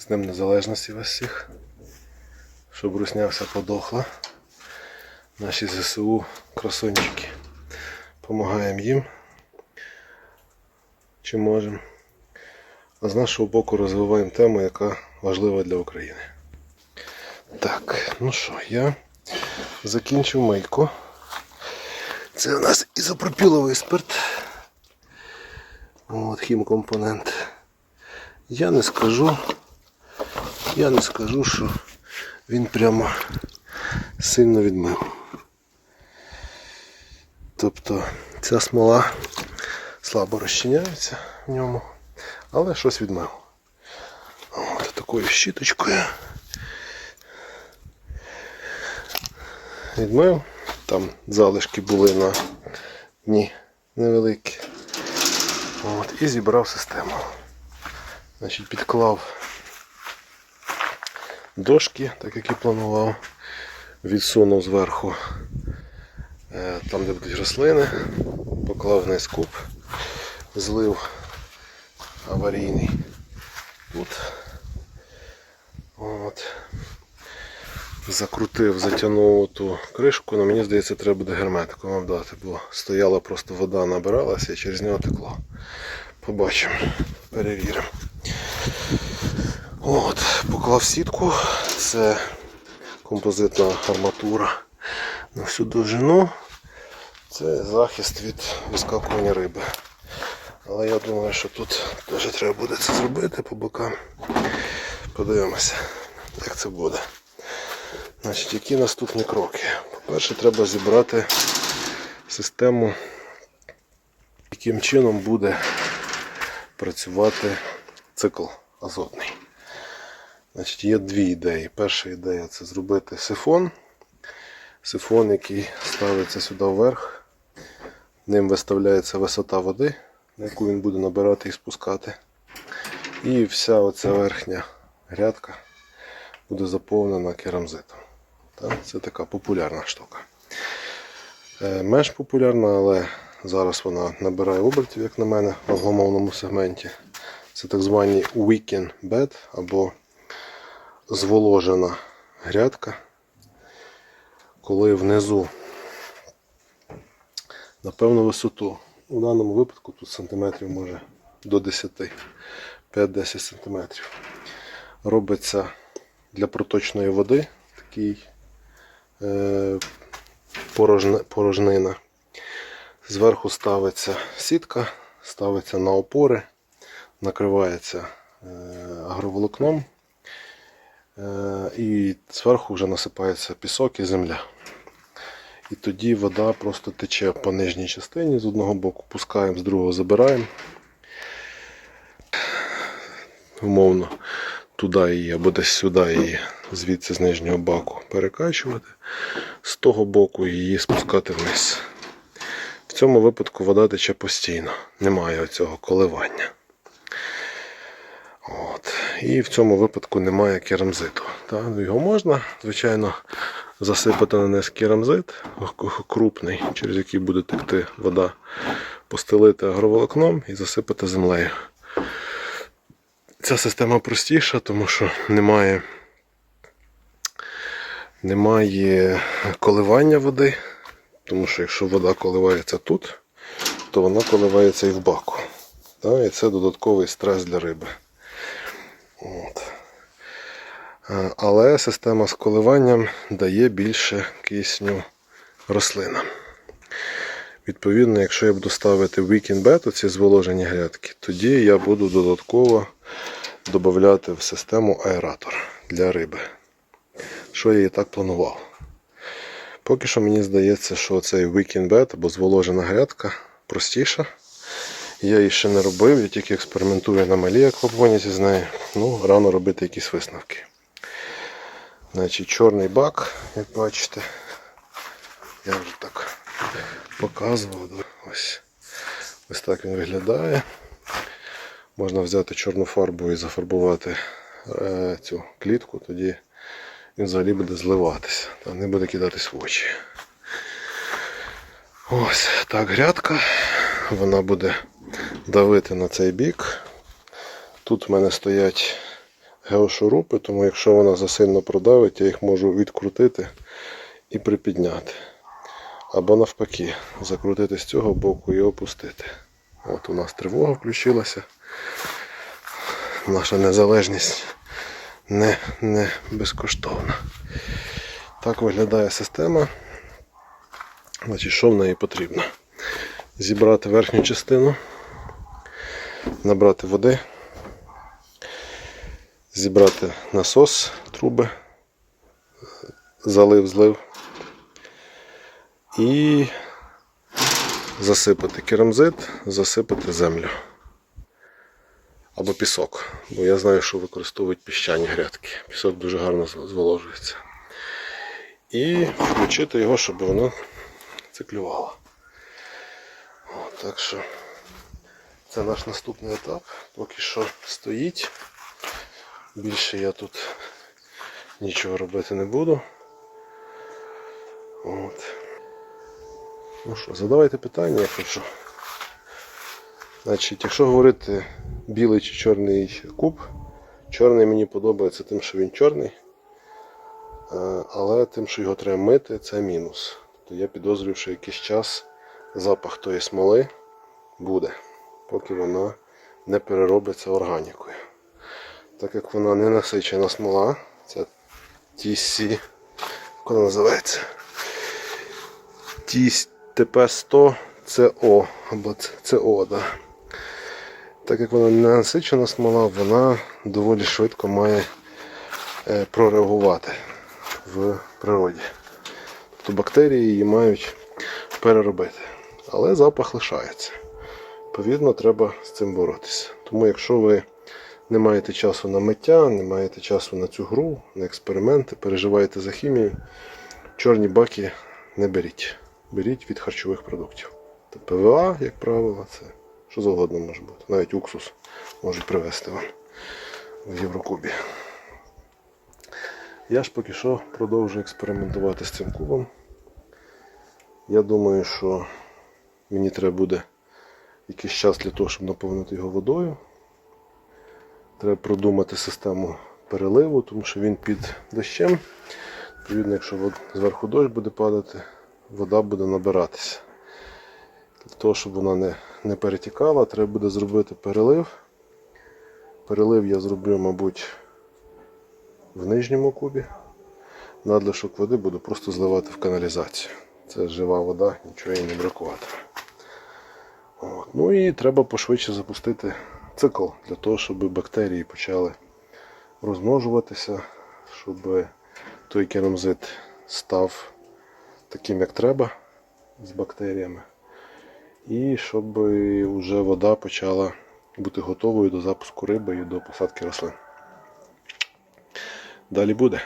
З Днем Незалежності вас всіх. Щоб руснявся подохла. Наші ЗСУ красончики. Помагаємо їм. Чи можемо. А з нашого боку розвиваємо тему, яка важлива для України. Так, ну що, я закінчив мийку. Це у нас ізопропіловий спирт. От хімкомпонент. Я не скажу, я не скажу, що він прямо сильно відмив. Тобто ця смола слабо розчиняється в ньому, але щось відмив. От такою щіточкою. Відмив. Там залишки були на дні невеликі. От, і зібрав систему. Значить, підклав дошки, так як і планував. Відсунув зверху е, там, де будуть рослини, поклав вниз куб, злив аварійний тут. От. Закрутив, затягнув ту кришку, але мені здається, треба буде герметиком обдати, бо стояла просто вода, набиралася і через нього текло. Побачимо, перевіримо. Поклав сітку, це композитна арматура на всю довжину. Це захист від вискакування риби. Але я думаю, що тут теж треба буде це зробити по бокам. Подивимося, як це буде. Значить, які наступні кроки? По-перше, треба зібрати систему, яким чином буде працювати цикл азотний. Значить, є дві ідеї. Перша ідея це зробити сифон. Сифон, який ставиться сюди вверх. Ним виставляється висота води, на яку він буде набирати і спускати. І вся оця верхня грядка буде заповнена керамзитом. Це така популярна штука. Е, Менш популярна, але зараз вона набирає обертів, як на мене, в англомовному сегменті. Це так звані weekend bed або зволожена грядка, коли внизу на певну висоту, у даному випадку тут сантиметрів може до 10, 5-10 сантиметрів. Робиться для проточної води такий е, порожнина. Зверху ставиться сітка, ставиться на опори, накривається е, агроволокном і зверху вже насипається пісок і земля. І тоді вода просто тече по нижній частині, з одного боку пускаємо, з другого забираємо. Умовно, туди її або десь сюди її, звідси з нижнього баку перекачувати, з того боку її спускати вниз. В цьому випадку вода тече постійно, немає цього коливання. І в цьому випадку немає керамзиту. Та? ну, Його можна, звичайно, засипати на низ керамзит крупний, через який буде текти вода, постелити агроволокном і засипати землею. Ця система простіша, тому що немає, немає коливання води. Тому що якщо вода коливається тут, то вона коливається і в баку. І це додатковий стрес для риби. От. Е, Але система з коливанням дає більше кисню рослинам. Відповідно, якщо я буду ставити weekend bed, оці зволожені грядки, тоді я буду додатково додати в систему аератор для риби. Що я і так планував. Поки що мені здається, що цей weekend bed або зволожена грядка простіша. Я її ще не робив, я тільки експериментую на малій аквапоніці з нею. Ну, рано робити якісь висновки. Значить, чорний бак, як бачите, я вже так показував. Ось, ось так він виглядає. Можна взяти чорну фарбу і зафарбувати е, цю клітку, тоді він взагалі буде зливатися, та не буде кидатись в очі. Ось так грядка. Вона буде давити на цей бік. Тут в мене стоять геошурупи, тому якщо вона засильно продавить, я їх можу відкрутити і припідняти. Або навпаки, закрутити з цього боку і опустити. От у нас тривога включилася. Наша незалежність не, не безкоштовна. Так виглядає система. Значить, що в неї потрібно? Зібрати верхню частину, набрати води, зібрати насос, труби, залив, злив і засипати керамзит, засипати землю або пісок. Бо я знаю, що використовують піщані грядки. Пісок дуже гарно зволожується. І включити його, щоб воно циклювало. Так що це наш наступний етап. Поки що стоїть. Більше я тут нічого робити не буду. От. Ну що, задавайте питання, якщо що. Значить, якщо говорити білий чи чорний куб, чорний мені подобається тим, що він чорний. Е, Але тим, що його треба мити, це мінус. Тобто я підозрюю, що якийсь час запах тої смоли буде, поки вона не переробиться органікою. Так як вона не насичена смола, це TC, як вона називається? ТП100 ЦО або ЦО, да. Так як вона не насичена смола, вона доволі швидко має е, прореагувати в природі. Тобто бактерії її мають переробити. Але запах лишається. Відповідно, треба з цим боротися. Тому якщо ви не маєте часу на миття, не маєте часу на цю гру, на експерименти, переживаєте за хімію, чорні баки не беріть. Беріть від харчових продуктів. Та ПВА, як правило, це що завгодно може бути. Навіть уксус можуть привезти вам в Єврокубі. Я ж поки що продовжую експериментувати з цим кубом. Я думаю, що мені треба буде якийсь час для того, щоб наповнити його водою. Треба продумати систему переливу, тому що він під дощем. Відповідно, якщо зверху дощ буде падати, вода буде набиратися. Для того, щоб вона не, не перетікала, треба буде зробити перелив. Перелив я зроблю, мабуть, в нижньому кубі. Надлишок води буду просто зливати в каналізацію. Це жива вода, нічого їй не бракуватиме. Ну і треба пошвидше запустити цикл для того, щоб бактерії почали розмножуватися, щоб той керамзит став таким, як треба, з бактеріями. І щоб вже вода почала бути готовою до запуску риби і до посадки рослин. Далі буде.